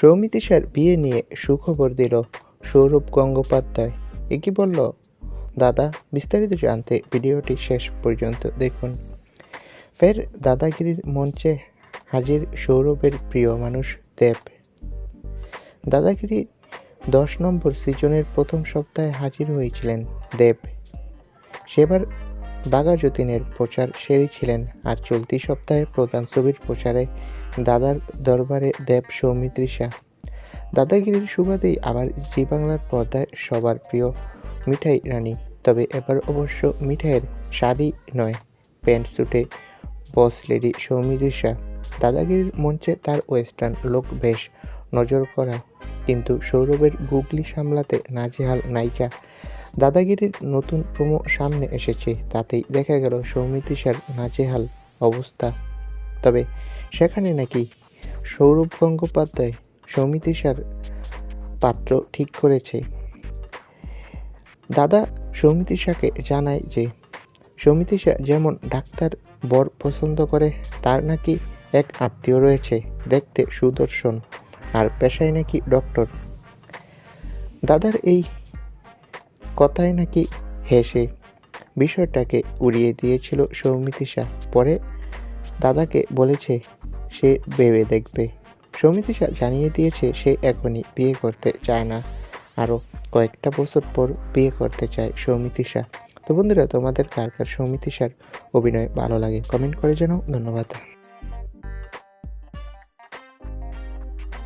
সৌমিতিশার বিয়ে নিয়ে সুখবর দিল সৌরভ গঙ্গোপাধ্যায়। এ কি বলল? দাদা, বিস্তারিত জানতে ভিডিওটি শেষ পর্যন্ত দেখুন। ফের দাদাগিরির মঞ্চে হাজির সৌরভের প্রিয় মানুষ দেব। দাদাগিরি দশ নম্বর সিজনের প্রথম সপ্তাহে হাজির হয়েছিলেন দেব। সেবার বাঘা যতীনের প্রচার সেরেছিলেন আর চলতি সপ্তাহে প্রধান ছবির প্রচারে দাদার দরবারে দেব সৌমিত্রিষা দাদাগিরির সুবাদেই আবার জি বাংলার পর্দায় সবার প্রিয় মিঠাই রানী। তবে এবার অবশ্য মিঠাইয়ের শাড়ি নয়, প্যান্ট স্যুটে বস লেডি সৌমিত্রিষা দাদাগিরির মঞ্চে তার ওয়েস্টার্ন লোক বেশ নজর করা কিন্তু সৌরভের গুগলি সামলাতে নাজেহাল নায়িকা দাদাগিরির নতুন প্রোমো সামনে এসেছে, তাতেই দেখা গেল সৌমিত্রিষার নাজেহাল অবস্থা। তবে সেখানে নাকি সৌরভ গঙ্গোপাধ্যায় সৌমিত্রিষার পাত্র ঠিক করেছে। দাদা সৌমিত্রিষাকে জানায় যে সৌমিত্রিষা যেমন ডাক্তার বর পছন্দ করে, তার নাকি এক আত্মীয় রয়েছে দেখতে সুদর্শন, আর পেশায় নাকি ডক্টর। দাদার এই কথায় নাকি হেসে বিষয়টাকে উড়িয়ে দিয়েছিল সৌমিতিশা পরে দাদাকে বলেছে, সে ভেবে দেখবে। সৌমিতিশা জানিয়ে দিয়েছে, সে এখনই বিয়ে করতে চায় না। আরও কয়েকটা বছর পর বিয়ে করতে চায় সৌমিতিশা তো বন্ধুরা, তোমাদের কার কার সৌমিতিশার অভিনয় ভালো লাগে, কমেন্ট করে জানাও। ধন্যবাদ।